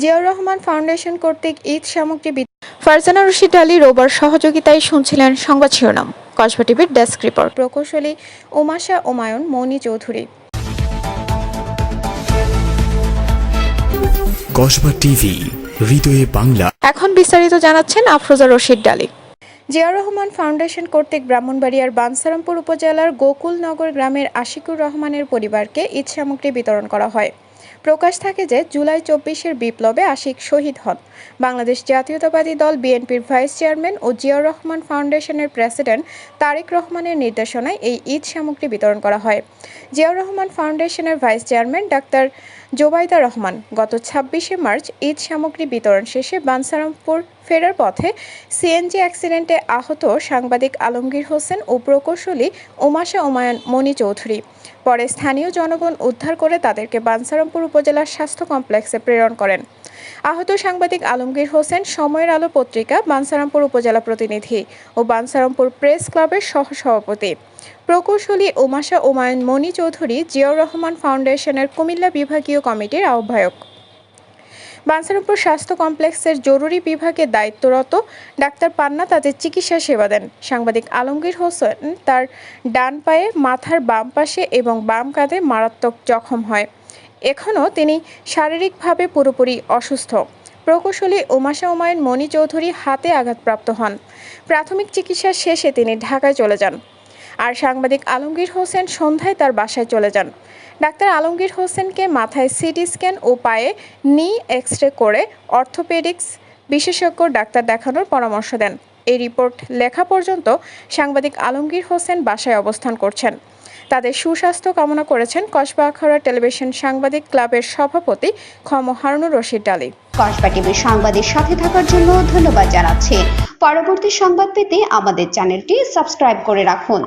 Ziaur Rahman foundation কর্তৃক ঈদ সামগ্রী ফারজানা রশিদ আলী রোবার সহযোগিতায় শুনছিলেন সংবাদ শিরোনাম। কসবা টিভির ডেস্ক রিপোর্ট। প্রকৌশলী ওমাশা ওমায়ন মৌনি চৌধুরী। কসবা টিভি হৃদয়ে বাংলা। এখন বিস্তারিত জানাচ্ছেন আফরোজা রশিদ ডালি। জিয়াউর রহমান ফাউন্ডেশন কর্তৃক ব্রাহ্মণবাড়িয়ার বানসারামপুর উপজেলার গোকুলনগর গ্রামের আশিকুর রহমানের পরিবারকে ঈদ সামগ্রী বিতরণ করা হয়। প্রকাশ থাকে যে জুলাই চব্বিশের বিপ্লবে আশিক শহীদ হন। বাংলাদেশ জাতীয়তাবাদী দল বিএনপির ভাইস চেয়ারম্যান ও জিয়াউর রহমান ফাউন্ডেশনের প্রেসিডেন্ট তারেক রহমানের নির্দেশনায় এই ঈদ সামগ্রী বিতরণ করা হয়। জিয়াউর রহমান ফাউন্ডেশনের vice chairman doctor Zubaida Rahman গত ছাব্বিশে মার্চ ঈদ সামগ্রী বিতরণ শেষে বানসারামপুর ফেরার পথে সিএনজি অ্যাক্সিডেন্টে আহত সাংবাদিক আলমগীর হোসেন ও প্রকৌশলী ওমাশা ওমায়ন মনি চৌধুরী। পরে স্থানীয় জনগণ উদ্ধার করে তাদেরকে বানসারামপুর উপজেলার স্বাস্থ্য কমপ্লেক্সে প্রেরণ করেন। আহত সাংবাদিক আলমগীর হোসেন, সময়ের আলো পত্রিকা, বানসারামপুর উপজেলা প্রতিনিধি ও বানসারামপুর প্রেস ক্লাবের সহসভাপতি। প্রকৌশলী ওমাশা ওমায়ন মনি চৌধুরী, জিয়াউর রহমান ফাউন্ডেশনের কুমিল্লা বিভাগীয় কমিটির আহ্বায়ক। বানসারামপুর স্বাস্থ্য কমপ্লেক্সের জরুরি বিভাগে দায়িত্বরত ডাক্তার পান্না তাদের চিকিৎসা সেবা দেন। সাংবাদিক আলমগীর হোসেন তার ডান পায়ে, মাথার বাম পাশে এবং বাম কাঁধে মারাত্মক জখম হয়। এখনও তিনি শারীরিকভাবে পুরোপুরি অসুস্থ। প্রকৌশলী ওমাশা ওমায়ন মণি চৌধুরী হাতে আঘাতপ্রাপ্ত হন। প্রাথমিক চিকিৎসা শেষে তিনি ঢাকায় চলে যান। আর সাংবাদিক আলমগীর হোসেন সন্ধ্যায় তার বাসায় চলে যান। ডাক্তার আলমগীর হোসেনকে মাথায় সিটি স্ক্যান ও পায়ে নি এক্স রে করে অর্থোপেডিক্স বিশেষজ্ঞ ডাক্তার দেখানোর পরামর্শ দেন। এই রিপোর্ট লেখা পর্যন্ত সাংবাদিক আলমগীর হোসেন বাসায় অবস্থান করছেন। তাদের সুস্বাস্থ্য কামনা করেছেন কসবা আখড়া টেলিভিশন সাংবাদিক ক্লাবের সভাপতি খম হারুনুর রশিদ ডালি কসবা টিভি সাংবাদিক সাথে থাকার জন্য ধন্যবাদ জানাচ্ছি। পরবর্তী সংবাদ পেতে আমাদের চ্যানেলটি সাবস্ক্রাইব করে রাখুন।